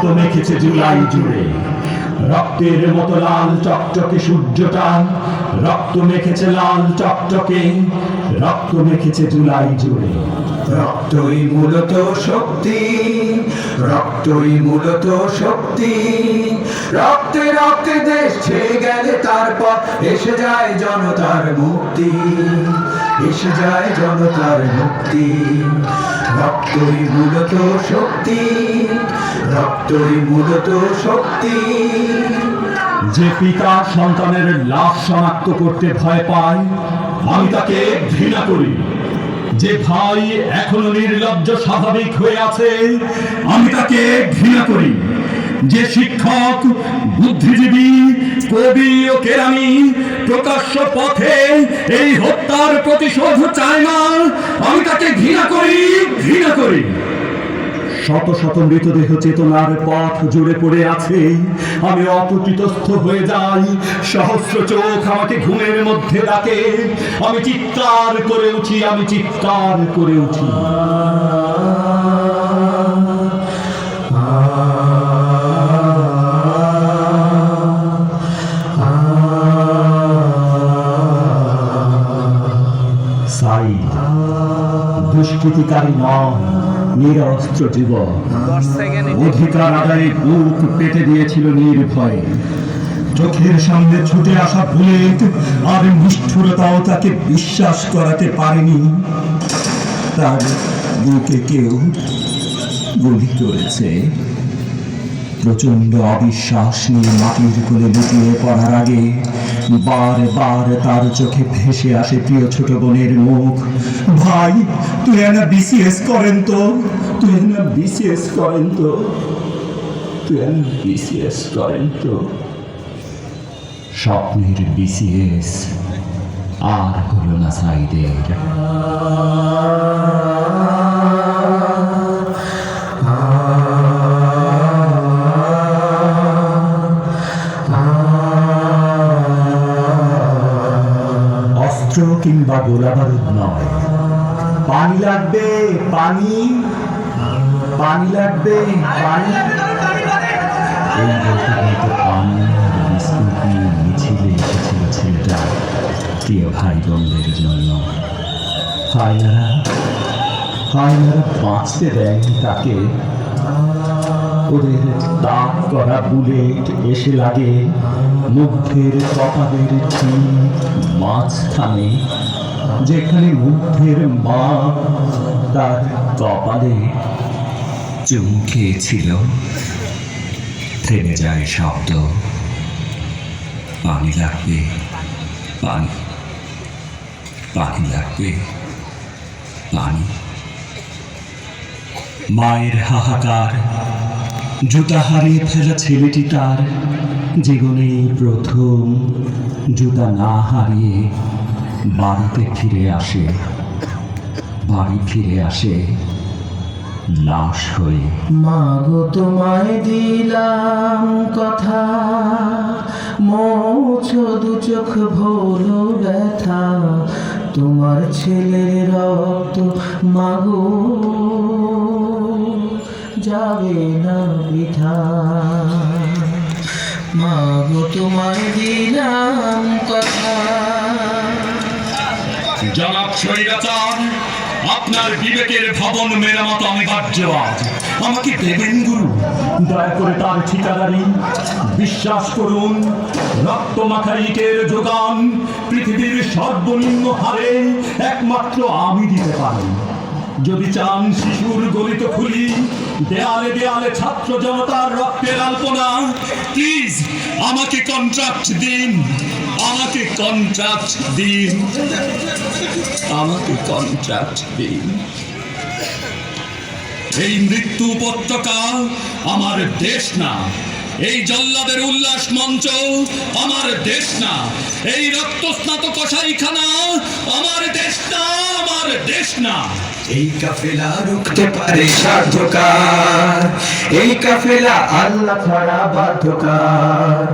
রক্ত মেখেছে জুলাই জুড়ে। রক্তের মতো লাল চকচকে সূর্যটা রক্ত মেখেছে লাল চকচকে, রক্ত মেখেছে জুলাই জুড়ে। রক্তই মূলত শক্তি, রক্তই মূলত শক্তি। রক্তে রক্তে দেশ ছেয়ে গেলে তারপর এসে যায় জনতার মুক্তি। এসে যায় জনতার মুক্তি। রক্তই মূলত শক্তি। রক্তই মূলত শক্তি। যে পিতা সন্তানের লাশ শনাক্ত করতে ভয় পায়, আমি তাকে ঘৃণা করি। যে ভাই এখনও নির্লজ্জ, স্বাভাবিক হয়ে আছে, আমি তাকে ঘৃণা করি। যে শিক্ষক, বুদ্ধিজীবী কবি ও প্রকাশ্য পথে এই হত্যার প্রতিশোধ চায় না, আমি তাকে ঘৃণা করি ঘৃণা করি। শত শত মৃতদেহ চেতনার পথ জুড়ে পড়ে আছে। আমি অপ্রকৃতস্থ হয়ে যাই, সহস্র চোখ আমাকে ঘুমের মধ্যে ডাকে। আমি চিৎকার করে উঠি, আমি চিৎকার করে উঠি। দুষ্কৃতিকারী নয় নিরস্ত্র জীব অধিকার আদায়ে বুক পেটে দিয়েছিল নির্ভয়ে। চোখের সামনে ছুটে আসা বুলেট আর নিষ্ঠুরতাও তাকে বিশ্বাস করাতে পারেনি। তার বুকে কেউ গুলি করেছে। প্রচণ্ড অবিশ্বাস নিয়ে মাটির কোলে লুটিয়ে পড়ার আগে বারবার তার চোখে ভেসে আসে প্রিয় ছোট বোনের মুখ। ভাই, তুই না বিসিএস করেন তো। তুই না বিসিএস করেন তো। তুই না বিসিএস করেন তো। স্বপ্নের বিসিএস আর হলো না কিংবা গোলা বারুদ নয়। পানি লাগবে, পানি। পানি লাগবে, পানি। এই পানি বিস্কুট নিয়ে মিছিলে এসেছিল ছেলেটা। প্রিয় ভাই বোনদের জন্য। বাঁচতে দেয়নি তাকে। ওদের দাগ করা বুলেট এসে লাগে। মুগ্ধের কপালের মাঝখানে। যেখানে মুগ্ধের মা তার কপালে চুমু খেয়েছিল থেমে যায় শব্দ। পানি লাগবে, পানি। পানি লাগবে, পানি। মায়ের হাহাকার জুতা হারিয়ে ফেলা ছেলেটি তার জীবনে প্রথম জুতা না হারিয়ে বাড়িতে ফিরে আসে। বাড়ি ফিরে আসে লাশ হয়ে। মাগো তোমায় দিলাম কথা। মোছো দু চোখ, ভোলো ব্যথা। তোমার ছেলের রক্ত মাগো যাবে না বৃথা। মাগো তোমায় দিলাম কথা। জনাব স্বৈরাচার আপনার বিবেকের ভবন মেরামত অনিবার্য আজ আমাকে দেবেন গুরু। দয়া করে তার ঠিকাদারি বিশ্বাস করুন রক্তমাখা ইটের যোগান পৃথিবীর সর্বনিম্ন হারে একমাত্র আমি দিতে পারি। যদি চান শিশুর গলিত খুলি, দেয়ালে দেয়ালে ছাত্র জনতার রক্তের আলপনা প্লিজ আমাকে কন্ট্রাক্ট দিন, আমাকে কন্ট্রাক্ট দিন, আমাকে কন্ট্রাক্ট দিন। এই মৃত্যু উপত্যকা আমার দেশ না এই জল্লাদের উল্লাস মঞ্চ আমার দেশ না। এই রক্তস্নাত কসাইখানা আমার দেশ না, আমার দেশ না। এই কাফেলা রুখতে পারে সাধ্যকার এই কাফেলা আল্লাহ ছাড়া বাধ্যকার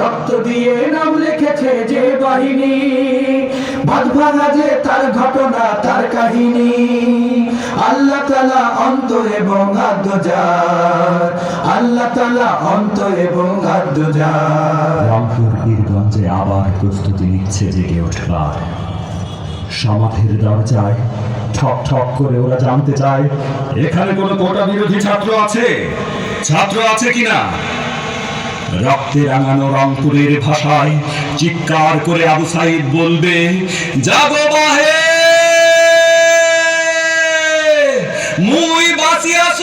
রক্ত দিয়ে নাম লিখেছে যে বাহিনী তার ঘটনা, তার কাহিনী। আল্লাহ তালা এবং আল্লাহ তালা এবং রংপুর বীরগঞ্জে আবার প্রস্তুতি নিচ্ছে জেগে ওঠবার সমাধির দরজায় ঠক ঠক করে ওরা জানতে চায়, এখানে কোনো কোটা বিরোধী ছাত্র আছে? ছাত্র আছে কিনা? রক্তে রাঙানো রংপুরের ভাষায় চিৎকার করে আবু সাইদ বলবে, জাগো বাহে! মুই বাঁচিয়াছ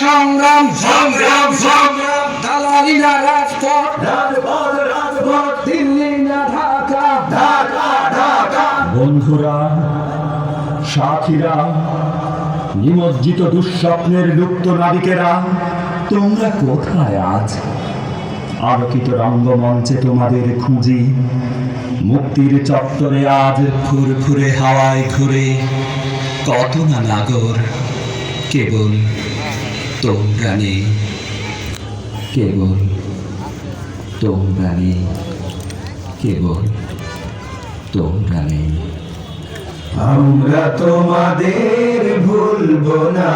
সংগ্রাম সংগ্রাম সংগ্রাম। দালালি না রাজপথ রাজপথ। রাজপথ দিল্লি না ঢাকা। ঢাকা ঢাকা। বন্ধুরা সাথীরা নিমজ্জিত দুঃস্বপ্নের লুপ্ত নাবিকেরা তোমরা কোথায় আজ আলোকিত রঙ্গমঞ্চে তোমাদের খুঁজি। মুক্তির চত্বরে আজ ফুরফুরে হাওয়ায় ঘুরে। কত না নাগর কেবল তোমরা নেই। কেবল তোমরা নেই কেবল তোমরা নেই। আমরা তোমাদের ভুলব না